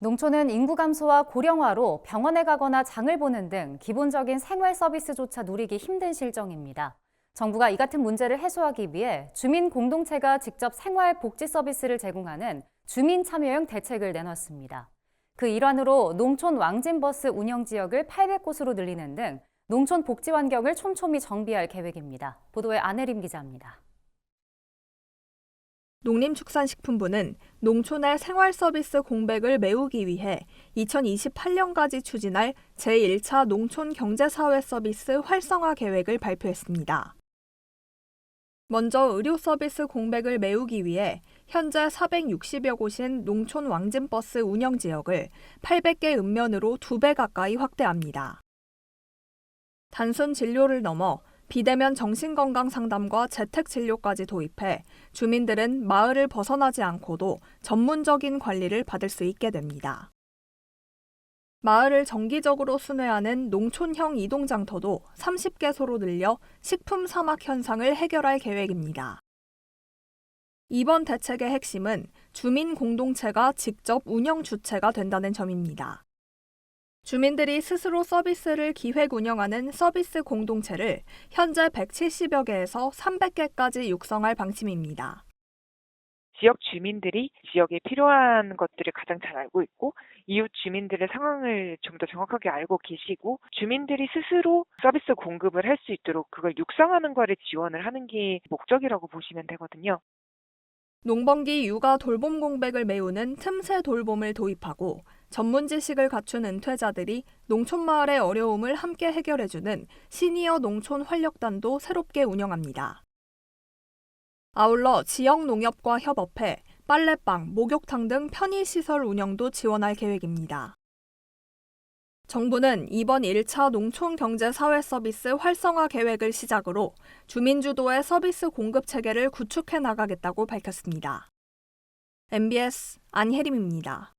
농촌은 인구 감소와 고령화로 병원에 가거나 장을 보는 등 기본적인 생활 서비스조차 누리기 힘든 실정입니다. 정부가 이 같은 문제를 해소하기 위해 주민 공동체가 직접 생활 복지 서비스를 제공하는 주민 참여형 대책을 내놨습니다. 그 일환으로 농촌 왕진버스 운영 지역을 800곳으로 늘리는 등 농촌 복지 환경을 촘촘히 정비할 계획입니다. 보도에 안혜림 기자입니다. 농림축산식품부는 농촌의 생활서비스 공백을 메우기 위해 2028년까지 추진할 제1차 농촌 경제사회 서비스 활성화 계획을 발표했습니다. 먼저 의료 서비스 공백을 메우기 위해 현재 460여 곳인 농촌 왕진버스 운영 지역을 800개 읍면으로 2배 가까이 확대합니다. 단순 진료를 넘어 비대면 정신건강 상담과 재택 진료까지 도입해 주민들은 마을을 벗어나지 않고도 전문적인 관리를 받을 수 있게 됩니다. 마을을 정기적으로 순회하는 농촌형 이동장터도 30개소로 늘려 식품 사막 현상을 해결할 계획입니다. 이번 대책의 핵심은 주민 공동체가 직접 운영 주체가 된다는 점입니다. 주민들이 스스로 서비스를 기획 운영하는 서비스 공동체를 현재 170여 개에서 300개까지 육성할 방침입니다. 지역 주민들이 지역에 필요한 것들을 가장 잘 알고 있고 이웃 주민들의 상황을 좀 더 정확하게 알고 계시고 주민들이 스스로 서비스 공급을 할 수 있도록 그걸 육성하는 거를 지원을 하는 게 목적이라고 보시면 되거든요. 농번기 육아 돌봄 공백을 메우는 틈새 돌봄을 도입하고 전문 지식을 갖춘 은퇴자들이 농촌 마을의 어려움을 함께 해결해주는 시니어 농촌 활력단도 새롭게 운영합니다. 아울러 지역 농협과 협업해 빨래방, 목욕탕 등 편의시설 운영도 지원할 계획입니다. 정부는 이번 1차 농촌 경제 사회 서비스 활성화 계획을 시작으로 주민 주도의 서비스 공급 체계를 구축해 나가겠다고 밝혔습니다. MBS 안혜림입니다.